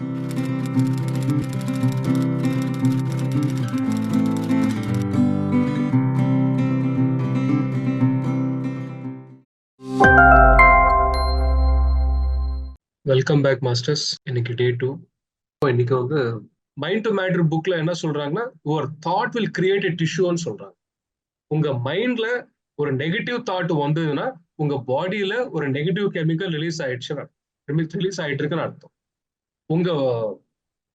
Welcome back masters இன்னைக்கு டே two இன்னைக்கு வந்து மைண்ட் டு மேட்ரு புக்ல என்ன சொல்றாங்கன்னா ஒரு தாட் வில் கிரியேட் எ டிஷ்யூன்னு சொல்றாங்க. உங்க மைண்ட்ல ஒரு நெகட்டிவ் தாட் வந்ததுன்னா உங்க பாடியில ஒரு நெகட்டிவ் கெமிக்கல் ரிலீஸ் ஆயிடுச்சுன்னு ரிலீஸ் ஆயிட்டு இருக்குன்னு அர்த்தம். உங்க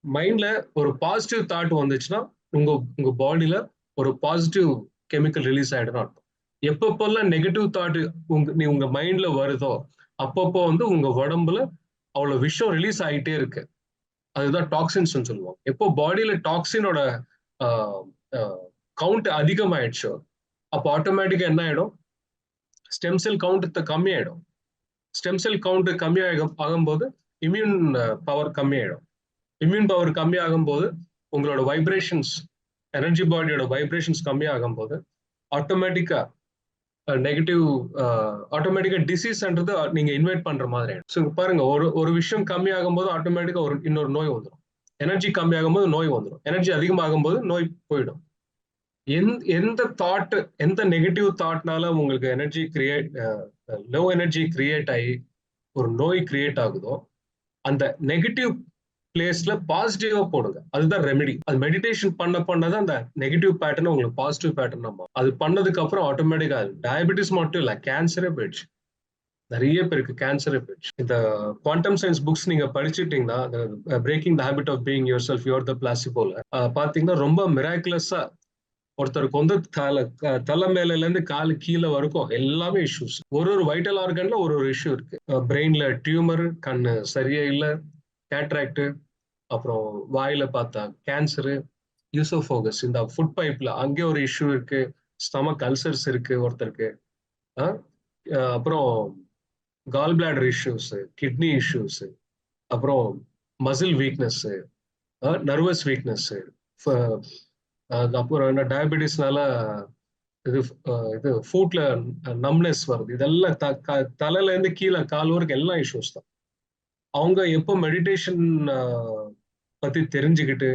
மைண்ட்ல ஒரு பாசிட்டிவ் தாட் வந்துச்சுன்னா உங்க உங்க பாடியில ஒரு பாசிட்டிவ் கெமிக்கல் ரிலீஸ் ஆயிடுன்னு அர்த்தம். எப்பப்பெல்லாம் நெகட்டிவ் தாட் உங்க நீ உங்க மைண்ட்ல வருதோ அப்பப்போ வந்து உங்க உடம்புல அவ்வளவு விஷயம் ரிலீஸ் ஆகிட்டே இருக்கு. அதுதான் டாக்ஸின்ஸ் சொல்லுவாங்க. எப்போ பாடியில டாக்ஸினோட கவுண்ட் அதிகமாயிடுச்சோ அப்போ ஆட்டோமேட்டிக்கா என்ன ஆயிடும்? ஸ்டெம் செல் கவுண்ட் கம்மியாயிடும். ஸ்டெம் செல் கவுண்ட் கம்மியாக ஆகும்போது இம்யூன் பவர் uh, கம்மியாயிடும். இம்யூன் பவர் கம்மி ஆகும்போது உங்களோட வைப்ரேஷன்ஸ் எனர்ஜி பாடியோட வைப்ரேஷன்ஸ் கம்மியாகும் போது ஆட்டோமேட்டிக்கா நெகட்டிவ் ஆட்டோமேட்டிக்கா டிசீஸ்ன்றது நீங்க இன்வைட் பண்ற மாதிரி ஸோ பாருங்க ஒரு ஒரு விஷயம் கம்மியாகும் போது ஆட்டோமேட்டிக்கா ஒரு இன்னொரு நோய் வந்துடும் எனர்ஜி கம்மியாகும் போது நோய் வந்துடும் எனர்ஜி அதிகமாகும் போது நோய் போயிடும். எந் எந்த தாட் எந்த நெகட்டிவ் தாட்னால உங்களுக்கு energy create low energy create ஆகி ஒரு நோய் கிரியேட் ஆகுதோ அந்த நெகட்டிவ் பிளேஸ்ல பாசிட்டிவா போடுங்க. அதுதான் ரெமெடி அது மெடிடேஷன் பண்ண பண்ணதான் அந்த நெகட்டிவ் பேட்டர்ன் உங்களுக்கு பாசிட்டிவ் பேட்டர்ன் நம்ம அது பண்ணதுக்கு அப்புறம் ஆட்டோமேட்டிக்கா டயபெட்டிஸ் மட்டும் இல்ல கேன்சரே போயிடுச்சு. நிறைய பேருக்கு கேன்சரே போயிடுச்சு. இந்த குவாண்டம் சயின்ஸ் புக்ஸ் நீங்க படிச்சுட்டீங்கன்னா breaking the habit of being yourself your the பிளாசிபோல பாத்தீங்கன்னா ரொம்ப மிராக்குலஸா ஒருத்தருக்கு வந்து தலை தலை மேலேருந்து காலு கீழே வரைக்கும் எல்லாமே இஷ்யூஸ் ஒரு ஒரு வைட்டல் ஆர்கன்ல ஒரு ஒரு இஷ்யூ இருக்கு. பிரெயின்ல டியூமர் கண்ணு சரியா இல்லை கேட்ராக்டு அப்புறம் வாயில பார்த்தா கேன்சரு யூசோஃபோகஸ் இந்த ஃபுட் பைப்ல அங்கே ஒரு இஷ்யூ இருக்கு. ஸ்டமக் அல்சர்ஸ் இருக்கு ஒருத்தருக்கு. அப்புறம் gall bladder issues kidney issues அப்புறம் மசில் வீக்னஸ் நர்வஸ் வீக்னஸ் அப்புறம் என்ன டயபெட்டிஸ்னால இது இது ஃபுட்ல நம்னஸ் வருது. இதெல்லாம் தலையில இருந்து கீழே கால் வரைக்கும் எல்லாம் இஷ்யூஸ் தான். அவங்க எப்போ மெடிடேஷன் பத்தி தெரிஞ்சுக்கிட்டு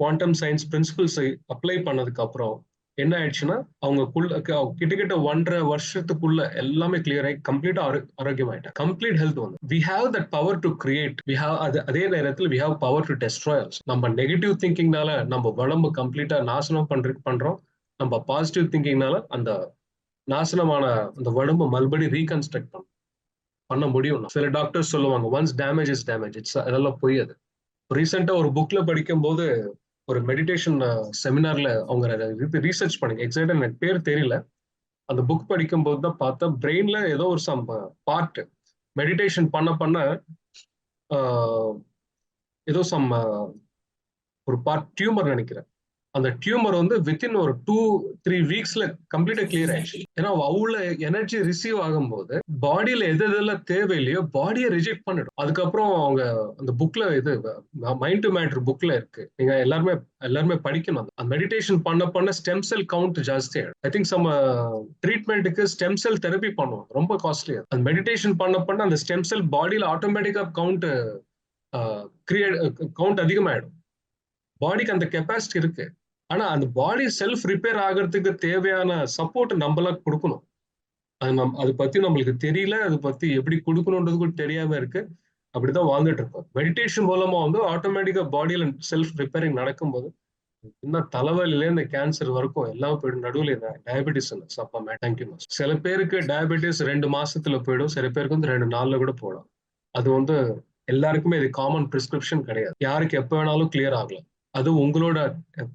குவாண்டம் சயின்ஸ் பிரின்சிபிள்ஸை அப்ளை பண்ணதுக்கு அப்புறம் என்ன ஆயிடுச்சுன்னா அவங்கக்குள்ள கிட்டத்தட்ட ஒன்றரை வருஷத்துக்குள்ள எல்லாமே கிளியர் ஆகி கம்ப்ளீட்டா ஆரோக்கியம் ஆயிட்டா கம்ப்ளீட் ஹெல்த் வந்து. We have that power to create we have அது அதே நேரத்தில் we have power to destroy also நம்ம நெகட்டிவ் திங்கிங்னால நம்ம உடம்பு கம்ப்ளீட்டா நாசனம் பண்ற பண்றோம். நம்ம பாசிட்டிவ் திங்கிங்னால அந்த நாசனமான அந்த உடம்பு மறுபடியும் ரீகன்ஸ்ட்ரக்ட் பண்ணும் பண்ண முடியும். சில டாக்டர்ஸ் சொல்லுவாங்க once damage is damage it's அதெல்லாம் பொய் அது ரீசெண்டா ஒரு புக்ல படிக்கும் போது ஒரு மெடிடேஷன் செமினார்ல அவங்க ரீசர்ச் பண்ணுங்க. எக்ஸாக்டா எனக்கு பேர் தெரியல. அந்த புக் படிக்கும் போது தான் பார்த்தா பிரெயின்ல ஏதோ ஒரு சம் பார்ட் மெடிடேஷன் பண்ண பண்ண ஏதோ சம் ஒரு பார்ட் டியூமர் நினைக்கிறேன். அந்த டியூமர் வந்து வித்தின் ஒரு டூ த்ரீ வீக்ஸ்ல கம்ப்ளீட்டா கிளியர் ஆயிடுச்சு. ஏன்னா அவ்வளவு எனர்ஜி ரிசீவ் ஆகும்போது பாடியில எது எதெல்லாம் தேவையில்லையோ பாடியை ரிஜெக்ட் பண்ணிடும். அதுக்கப்புறம் அவங்க அந்த புக்ல இது மைண்ட் டு மேட்ரு புக்ல இருக்கு. நீங்க எல்லாருமே எல்லாருமே படிக்கணும் அந்த மெடிடேஷன் பண்ண பண்ண ஸ்டெம் செல் கவுண்ட் ஜாஸ்தி ஆயிடும். ஐ திங்க் சம் ட்ரீட்மெண்ட்டுக்கு ஸ்டெம் செல் தெரப்பி பண்ணுவோம். ரொம்ப காஸ்ட்லி அந்த மெடிடேஷன் பண்ண பண்ண அந்த ஸ்டெம் செல் பாடியில ஆட்டோமேட்டிக்கா கவுண்ட் கிரியேட் கவுண்ட் அதிகமாயிடும். பாடிக்கு அந்த கெப்பாசிட்டி இருக்கு. ஆனா அந்த பாடி செல்ஃப் ரிப்பேர் ஆகிறதுக்கு தேவையான சப்போர்ட் நம்மளா கொடுக்கணும். அது நம் அதை பத்தி நம்மளுக்கு தெரியல அதை பத்தி எப்படி கொடுக்கணுன்றது கூட தெரியாம இருக்கு. அப்படிதான் வாழ்ந்துட்டு இருக்கோம் மெடிடேஷன் மூலமா வந்து ஆட்டோமேட்டிக்கா பாடியில செல்ஃப் ரிப்பேரிங் நடக்கும்போது இன்னும் தலைவலில இந்த கேன்சர் வரைக்கும் எல்லாம் போயிடும். நடுவில் டயபெட்டிஸ் சப்பா தேங்க்யூ சில பேருக்கு டயபெட்டிஸ் ரெண்டு மாசத்துல போயிடும் சில பேருக்கு வந்து ரெண்டு நாள்ல கூட போடும் அது வந்து எல்லாருக்குமே இது காமன் பிரிஸ்கிரிப்ஷன் கிடையாது. யாருக்கு எப்போ வேணாலும் கிளியர் ஆகலாம். அது உங்களோட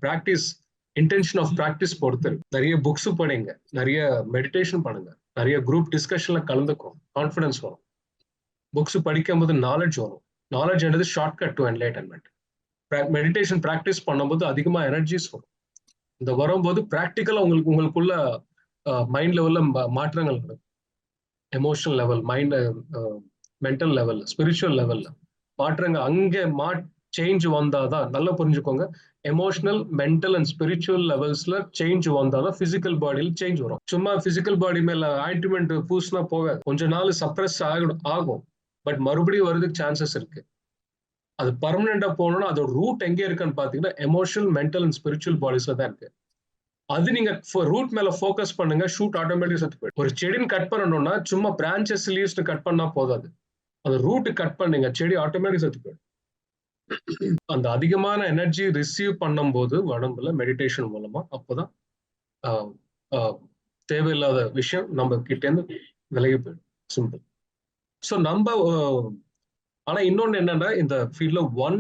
ப்ராக்டிஸ் இன்டென்ஷன் ஆஃப் ப்ராக்டிஸ் பொறுத்து நிறைய புக்ஸ் படிங்க நிறைய மெடிடேஷன் பண்ணுங்க நிறைய குரூப் டிஸ்கஷன்ல கலந்துக்கும் கான்ஃபிடன்ஸ் வரும். புக்ஸ் படிக்கும் போது நாலேஜ் வரும் நாலேஜ் என்றது shortcut to enlightenment meditation practice பண்ணும்போது அதிகமா எனர்ஜிஸ் வரும். இந்த வரும்போது ப்ராக்டிக்கலா உங்களுக்கு உங்களுக்குள்ள மைண்ட் லெவல்ல மாற்றங்கள் நடக்கும் எமோஷனல் லெவல் மைண்ட் மென்டல் லெவல்ல ஸ்பிரிச்சுவல் லெவல்ல மாற்றங்கள் அங்கே மா சேஞ்ச் வந்தாதான் நல்லா புரிஞ்சுக்கோங்க. எமோஷனல் மென்டல் அண்ட் ஸ்பிரிச்சுவல் லெவல்ஸ்ல சேஞ்ச் வந்தாதான் பிசிக்கல் பாடியில் சேஞ்ச் வரும். சும்மா பிசிக்கல் பாடி மேல ஆயின்மெண்ட் பூசினா போகாது கொஞ்ச நாள் சப்ரஸ் ஆகும் ஆகும். பட் மறுபடியும் வர்றதுக்கு சான்சஸ் இருக்கு. அது பர்மனண்டா போகணும்னா அதோட ரூட் எங்கே இருக்குன்னு பாத்தீங்கன்னா எமோஷனல் மென்டல் அண்ட் ஸ்பிரிச்சுவல் பாடிஸ்ல தான் இருக்கு. அது நீங்க ரூட் மேல ஃபோக்கஸ் பண்ணுங்க ஷூட் ஆட்டோமேட்டிக் செத்து போயிடும். ஒரு செடின்னு கட் பண்ணணும்னா சும்மா பிரான்ச்சஸ் லீவ்ஸ் கட் பண்ணா போதாது. அந்த ரூட் கட் பண்ணுங்க செடி ஆட்டோமேட்டிக் செத்து போயிடும். அந்த அதிகமான எனர்ஜி ரிசீவ் பண்ணும்போது உடம்புல மெடிடேஷன் மூலமா அப்போதான் ஆஹ், தேவையில்லாத விஷயம் நம்ம கிட்டே இருந்து விலகி போயிடும். சிம்பிள் ஸோ நம்ம ஆனா இன்னொன்னு என்னன்னா இந்த ஃபீல்ட்ல one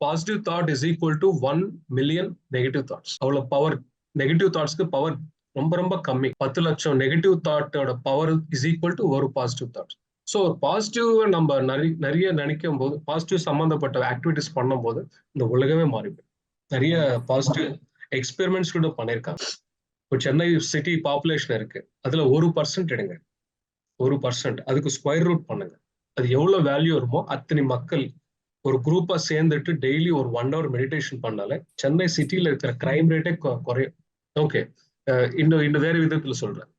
positive thought is equal to one million negative thoughts அவ்வளவு பவர் நெகட்டிவ் தாட்ஸ்க்கு பவர் ரொம்ப ரொம்ப கம்மி. பத்து லட்சம் நெகட்டிவ் தாட்டோட பவர் இஸ் ஈக்குவல் டு ஒரு பாசிட்டிவ் தாட் ஸோ ஒரு பாசிட்டிவ் நம்ம நிறைய நிறைய நினைக்கும் போது பாசிட்டிவ் சம்பந்தப்பட்ட ஆக்டிவிட்டிஸ் பண்ணும்போது இந்த உலகமே மாறிடும் நிறைய பாசிட்டிவ் எக்ஸ்பெரிமெண்ட்ஸ் கூட பண்ணியிருக்காங்க. இப்போ சென்னை சிட்டி பாப்புலேஷன் இருக்கு. அதுல ஒரு பர்சன்ட் எடுங்க. ஒரு பர்சன்ட் அதுக்கு ஸ்கொயர் ரூட் பண்ணுங்க. அது எவ்வளவு வேல்யூ வருமோ அத்தனை மக்கள் ஒரு குரூப்பா சேர்ந்துட்டு டெய்லி ஒரு ஒன் ஹவர் மெடிடேஷன் பண்ணாலே சென்னை சிட்டில இருக்கிற கிரைம் ரேட்டே குறையும். ஓகே இன்னும் இன்னும் வேற விதத்துல சொல்றேன்.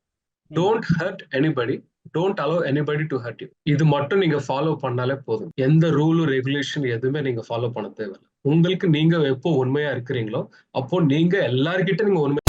Don't hurt anybody don't allow anybody to hurt you இது மட்டும் நீங்க ஃபாலோ பண்ணாலே போதும். எந்த ரூலும் ரெகுலேஷன் எதுவுமே நீங்க ஃபாலோ பண்ண தேவையில்லை. உங்களுக்கு நீங்க எப்போ உண்மையா இருக்கிறீங்களோ அப்போ நீங்க எல்லார்கிட்ட நீங்க உண்மை